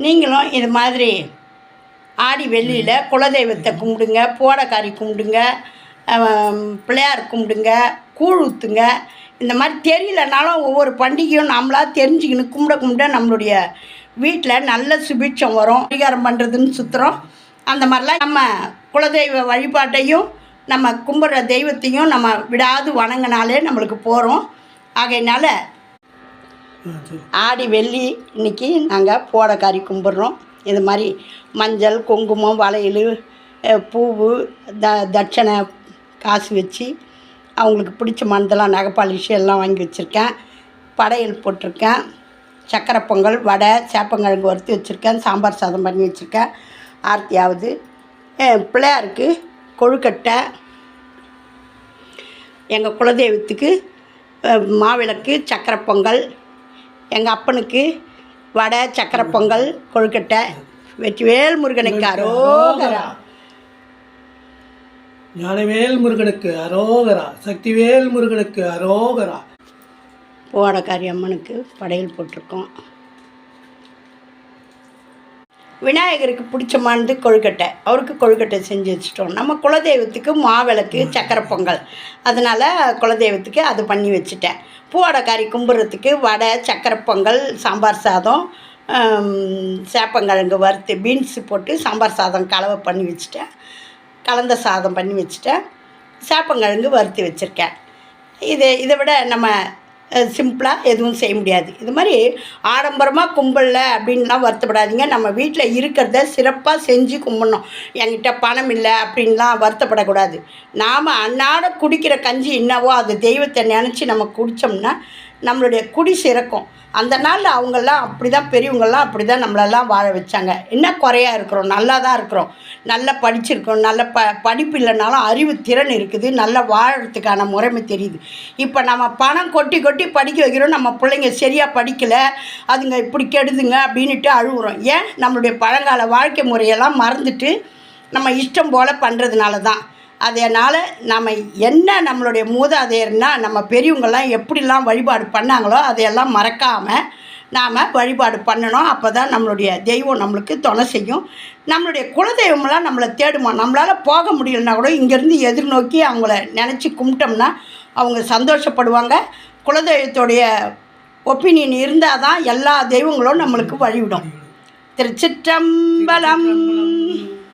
நீங்களும் இது மாதிரி ஆடி வெள்ளியில் குலதெய்வத்தை கும்பிடுங்க போடக்காரி கும்பிடுங்க பிள்ளையார் கும்பிடுங்க கூழ் ஊற்றுங்க இந்த மாதிரி தெரியலனாலும் ஒவ்வொரு பண்டிகையும் நம்மளா தெரிஞ்சுக்கின்னு கும்பிட கும்பிட நம்மளுடைய வீட்டில் நல்ல சுபிட்சம் வரும். அதிகாரம் பண்ணுறதுன்னு சுற்றுறோம் அந்த மாதிரிலாம் நம்ம குலதெய்வ வழிபாட்டையும் நம்ம கும்பிட்ற தெய்வத்தையும் நம்ம விடாது வணங்கினாலே நம்மளுக்கு போகிறோம் ஆகையினால ஆடி வெள்ளி இன்னைக்கு நாங்கள் போடக்காரி கும்பிட்றோம். இது மாதிரி மஞ்சள் குங்குமம் வளையல் பூவு த தட்சணை காசு வச்சு அவங்களுக்கு பிடிச்ச மருந்தெல்லாம் நகை எல்லாம் வாங்கி வச்சுருக்கேன். படையல் போட்டிருக்கேன். சக்கரை பொங்கல் வடை சேப்பங்கிழங்கு வறுத்து வச்சுருக்கேன். சாம்பார் சாதம் பண்ணி வச்சுருக்கேன். ஆர்த்தியாவது. பிள்ளையாருக்கு கொழுக்கட்டை. எங்கள் குலதெய்வத்துக்கு மாவிளக்கு சக்கரை பொங்கல் எங்கள் அப்பனுக்கு வடை சக்கரை பொங்கல் கொழுக்கட்டை வெற்றிவேல் முருகனுக்கு அரோகரா. ஞானவேல் முருகனுக்கு அரோகரா. சக்திவேல் முருகனுக்கு அரோகரா. போடக்காரி அம்மனுக்கு படையல் போட்டிருக்கோம். விநாயகருக்கு பிடிச்சமானது கொழுக்கட்டை. அவருக்கு கொழுக்கட்டை செஞ்சு வச்சுட்டோம். நம்ம குலதெய்வத்துக்கு மாவிளக்கு சக்கரை பொங்கல். அதனால் குலதெய்வத்துக்கு அது பண்ணி வச்சுட்டேன். பூவடைக்காரி கும்பிட்றதுக்கு வடை சக்கரை பொங்கல் சாம்பார் சாதம் சேப்பங்கிழங்கு வறுத்து பீன்ஸு போட்டு சாம்பார் சாதம் கலவை பண்ணி வச்சுட்டேன். கலந்த சாதம் பண்ணி வச்சுட்டேன். சேப்பங்கிழங்கு வறுத்து வச்சுருக்கேன். இது இதை விட நம்ம சிம்பிளாக எதுவும் செய்ய முடியாது. இது மாதிரி ஆடம்பரமாக கும்பலில் அப்படின்லாம் வருத்தப்படாதீங்க. நம்ம வீட்டில் இருக்கிறத சிறப்பாக செஞ்சு கும்பிடணும். என்கிட்ட பணம் இல்லை அப்படின்லாம் வருத்தப்படக்கூடாது. நாம் அன்னாட குடிக்கிற கஞ்சி என்னவோ அது தெய்வத்தை நினச்சி நம்ம குடித்தோம்னா நம்மளுடைய குடி சிறக்கும். அந்த நாளில் அவங்கெல்லாம் அப்படி தான் பெரியவங்கள்லாம் அப்படி தான் நம்மளெல்லாம் வாழ வச்சாங்க. என்ன குறையாக இருக்கிறோம்? நல்லா தான் இருக்கிறோம். நல்லா படிச்சிருக்கிறோம் நல்ல ப படிப்பு இல்லைனாலும் அறிவு திறன் இருக்குது. நல்லா வாழறதுக்கான முறைமை தெரியுது. இப்போ நம்ம பணம் கொட்டி கொட்டி படிக்க வைக்கிறோம். நம்ம பிள்ளைங்க சரியாக படிக்கலை. அதுங்க இப்படி கெடுதுங்க அப்படின்ட்டு அழுகுறோம். ஏன்? நம்மளுடைய பழங்கால வாழ்க்கை முறையெல்லாம் மறந்துட்டு நம்ம இஷ்டம் போல் பண்ணுறதுனால தான் அதனால் நம்ம என்ன நம்மளுடைய மூதாதையர்னா நம்ம பெரியவங்கள்லாம் எப்படிலாம் வழிபாடு பண்ணாங்களோ அதையெல்லாம் மறக்காமல் நாம் வழிபாடு பண்ணணும். அப்போ தான் நம்மளுடைய தெய்வம் நம்மளுக்கு துணை செய்யும். நம்மளுடைய குலதெய்வம்லாம் நம்மளை தேடுமா? நம்மளால் போக முடியலனா கூட இங்கேருந்து எதிர்நோக்கி அவங்கள நினச்சி கும்பிட்டோம்னா அவங்க சந்தோஷப்படுவாங்க. குலதெய்வத்துடைய ஒப்பீனியன் இருந்தால் தான் எல்லா தெய்வங்களும் நம்மளுக்கு வழிவிடும். திருச்சிற்றம்பலம்.